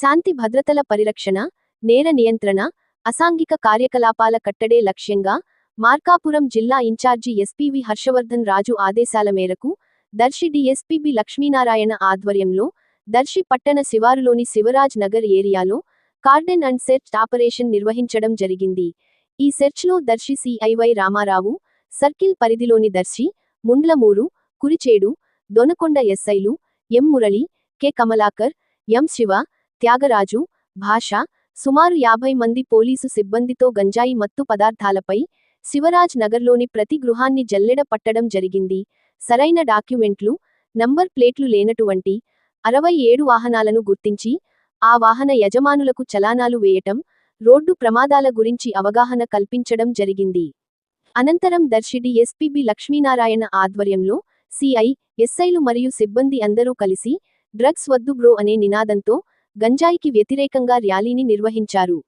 శాంతి భద్రతల పరిరక్షణ నేర నియంత్రణ అసాంఘిక కార్యకలాపాల కట్టడే లక్ష్యంగా మార్కాపురం జిల్లా ఇన్ఛార్జి ఎస్పీవి హర్షవర్ధన్ రాజు ఆదేశాల మేరకు దర్శి డిఎస్పీబి లక్ష్మీనారాయణ ఆధ్వర్యంలో దర్శి పట్టణ శివారులోని శివరాజ్ నగర్ ఏరియాలో కార్డెన్ అండ్ సెర్చ్ ఆపరేషన్ నిర్వహించడం జరిగింది. ఈ సెర్చ్లో Darsi CI Y Ramarao circle పరిధిలోని దర్శి ముండ్లమూరు కురిచేడు దొనకొండ ఎస్ఐలు M Murali K Kamalakar M Siva Thyagaraju Basha సుమారు యాభై మంది పోలీసు సిబ్బందితో గంజాయి మత్తు పదార్థాలపై శివరాజ్ నగర్లోని ప్రతి గృహాన్ని జల్లెడ పట్టడం జరిగింది. సరైన డాక్యుమెంట్లు నంబర్ ప్లేట్లు లేనటువంటి అరవై ఏడు వాహనాలను గుర్తించి ఆ వాహన యజమానులకు చలానాలు వేయటం రోడ్డు ప్రమాదాల గురించి అవగాహన కల్పించడం జరిగింది. అనంతరం దర్శిడి ఎస్పీబి లక్ష్మీనారాయణ ఆధ్వర్యంలో సిఐ ఎస్ఐలు మరియు సిబ్బంది అందరూ కలిసి డ్రగ్స్ వద్దు బ్రో అనే నినాదంతో గంజాయికి వ్యతిరేకంగా ర్యాలీని నిర్వహించారు.